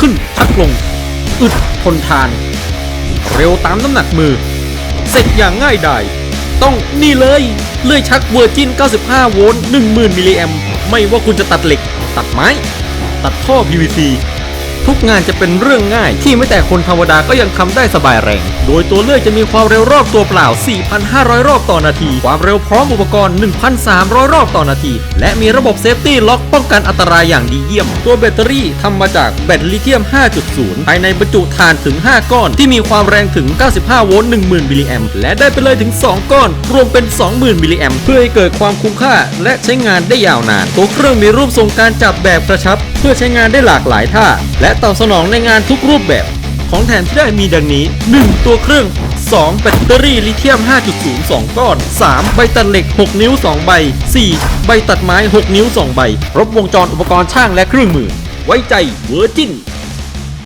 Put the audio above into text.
ขึ้นชักลง อึดทนทาน เร็วตามน้ำหนักมือ เสร็จอย่างง่ายดายต้องนี่เลยเลื่อยชักเวอร์จิน95 โวลต์10,000 มิลลิแอมไม่ว่าคุณจะตัดเหล็ก ตัดไม้ ตัดท่อ PVC ทุกงานจะเป็นเรื่องง่าย ที่ไม่แต่คนธรรมดาก็ยังทำได้สบายแรง โดยตัวเลื่อยจะมีความเร็วรอบตัวเปล่า 4,500 รอบต่อนาที ความเร็วพร้อมอุปกรณ์ 1,300 รอบต่อนาที และมีระบบเซฟตี้ล็อกป้องกันอันตรายอย่างดีเยี่ยม ตัวแบตเตอรี่ทำมาจากแบตลิเธียม 5.0 ภายในบรรจุถ่านถึง 5 ก้อน ที่มีความแรงถึง 95 โวลต์ 10,000 มิลลิแอมและได้ไปเลยถึง 2 ก้อน รวมเป็น 20,000 มิลลิแอมเพื่อให้เกิดความคุ้มค่า และใช้งานได้ยาวนาน ตัวเครื่องมีรูปทรงการจับแบบกระชับ เพื่อใช้งานได้หลากหลายท่า และตอบสนองในงานทุกรูปแบบ ของแถมที่ได้มีดังนี้ 1. ตัวเครื่อง 2. แบตเตอรี่ลิเธียม 5.0 2 ก้อน 3. ใบตัดเหล็ก 6 นิ้ว 2 ใบ 4. ใบตัดไม้ 6 นิ้ว 2 ใบครบวงจรอุปกรณ์ช่างและเครื่องมือ ไว้ใจเวอร์จิน